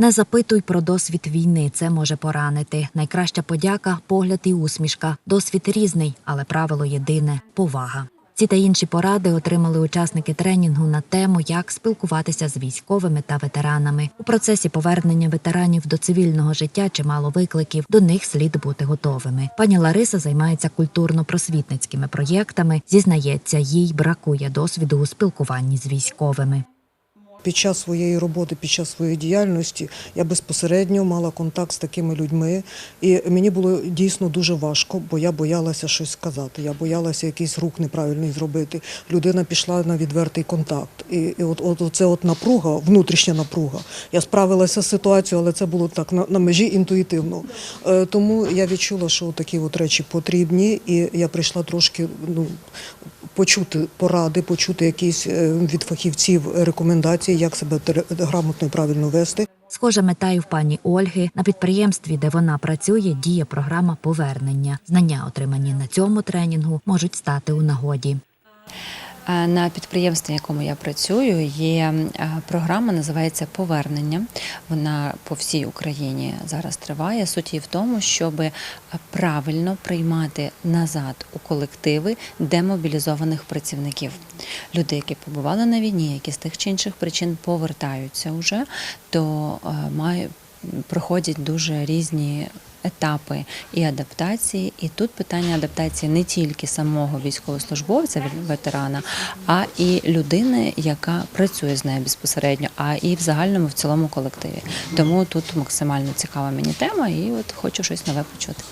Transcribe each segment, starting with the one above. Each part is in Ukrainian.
Не запитуй про досвід війни, це може поранити. Найкраща подяка погляд і усмішка. Досвід різний, але правило єдине повага. Ці та інші поради отримали учасники тренінгу на тему, як спілкуватися з військовими та ветеранами. У процесі повернення ветеранів до цивільного життя чимало викликів. До них слід бути готовими. Пані Лариса займається культурно-просвітницькими проєктами. Зізнається, їй бракує досвіду у спілкуванні з військовими. Під час своєї роботи, під час своєї діяльності я безпосередньо мала контакт з такими людьми, і мені було дійсно дуже важко, бо я боялася щось сказати. Я боялася якийсь рух неправильний зробити. Людина пішла на відвертий контакт. І, і от, от це от напруга, внутрішня напруга. Я справилася з ситуацією, але це було так на, на межі інтуїтивно. Е, тому я відчула, що такі от речі потрібні, і я прийшла трошки ну, почути поради, почути якісь е, від фахівців рекомендації, як себе грамотно і правильно вести. Схожа мета і в пані Ольги на підприємстві, де вона працює, діє програма повернення. Знання, отримані на цьому тренінгу, можуть стати у нагоді. Е, На підприємстві, якому я працюю, є е, програма, називається Повернення. Вона по всій Україні зараз триває. Суть її в тому, щоб е, правильно приймати назад у колективи демобілізованих працівників. Люди, які побували на війні, які з тих чи інших причин повертаються вже, то має проходять дуже різні етапи і адаптації. І тут питання адаптації не тільки самого військовослужбовця, ветерана, а і людини, яка працює з нею безпосередньо, а і в загальному в цілому колективі. Тому тут максимально цікава мені тема, і от хочу щось нове почути.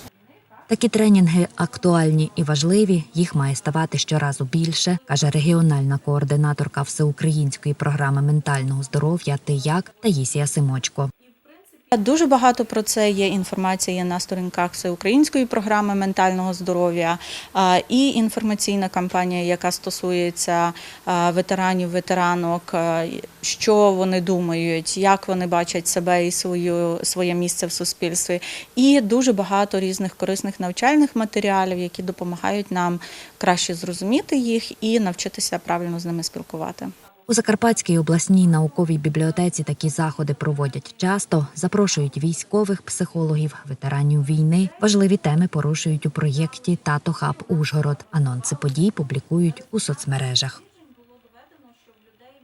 Такі тренінги актуальні і важливі. Їх має ставати щоразу більше, каже регіональна координаторка всеукраїнської програми ментального здоров'я «Ти як» Таїсія Симочко. Дуже багато про це є інформація на сторінках всеукраїнської програми ментального здоров'я і інформаційна кампанія, яка стосується ветеранів, ветеранок, що вони думають, як вони бачать себе і свою своє місце в суспільстві. І дуже багато різних корисних навчальних матеріалів, які допомагають нам краще зрозуміти їх і навчитися правильно з ними спілкувати. У Закарпатській обласній науковій бібліотеці такі заходи проводять часто, запрошують військових, психологів, ветеранів війни. Важливі теми порушують у проєкті Тато Хаб Ужгород. Анонси подій публікують у соцмережах.